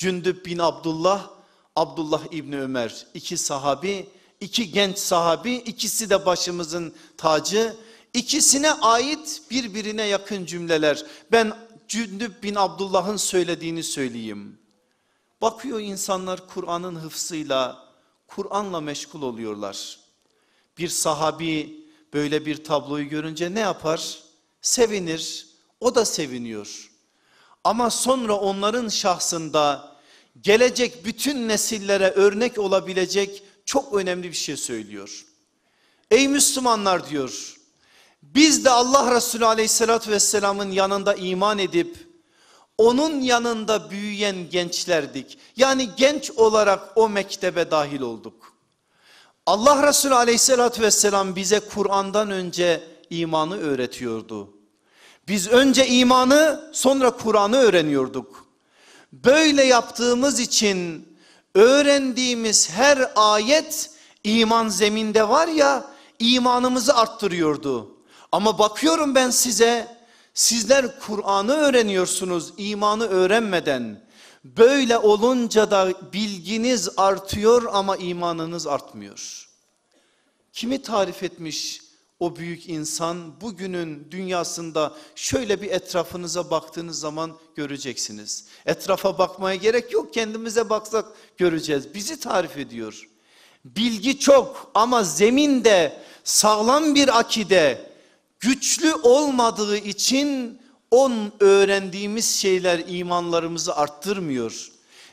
Cündüb bin Abdullah, Abdullah İbni Ömer. iki sahabi, iki genç sahabi, ikisi de başımızın tacı. İkisine ait birbirine yakın cümleler. Ben Cündüb bin Abdullah'ın söylediğini söyleyeyim. Bakıyor insanlar Kur'an'ın hıfzıyla, Kur'an'la meşgul oluyorlar. Bir sahabi böyle bir tabloyu görünce ne yapar? Sevinir, o da seviniyor. Ama sonra onların şahsında gelecek bütün nesillere örnek olabilecek çok önemli bir şey söylüyor. Ey Müslümanlar diyor, biz de Allah Resulü aleyhissalatü vesselamın yanında iman edip onun yanında büyüyen gençlerdik. Yani genç olarak o mektebe dahil olduk. Allah Resulü aleyhissalatü vesselam bize Kur'an'dan önce imanı öğretiyordu. Biz önce imanı sonra Kur'an'ı öğreniyorduk. Böyle yaptığımız için öğrendiğimiz her ayet iman zeminde var ya imanımızı arttırıyordu. Ama bakıyorum ben size sizler Kur'an'ı öğreniyorsunuz imanı öğrenmeden. Böyle olunca da bilginiz artıyor ama imanınız artmıyor. Kimi tarif etmiş o büyük insan bugünün dünyasında şöyle bir etrafınıza baktığınız zaman göreceksiniz. Etrafa bakmaya gerek yok kendimize baksak göreceğiz. Bizi tarif ediyor. Bilgi çok ama zeminde sağlam bir akide güçlü olmadığı için on öğrendiğimiz şeyler imanlarımızı arttırmıyor.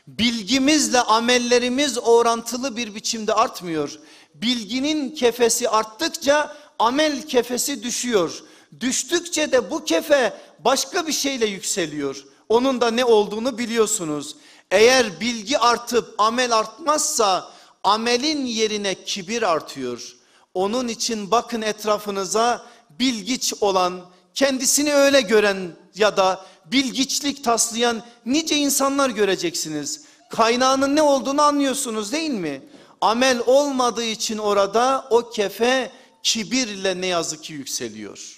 Bilgimizle amellerimiz orantılı bir biçimde artmıyor. Bilginin kefesi arttıkça amel kefesi düşüyor. Düştükçe de bu kefe başka bir şeyle yükseliyor. Onun da ne olduğunu biliyorsunuz. Eğer bilgi artıp amel artmazsa amelin yerine kibir artıyor. Onun için bakın etrafınıza bilgiç olan, kendisini öyle gören ya da bilgiçlik taslayan nice insanlar göreceksiniz. Kaynağının ne olduğunu anlıyorsunuz değil mi? Amel olmadığı için orada o kefe kibirle ne yazık ki yükseliyor.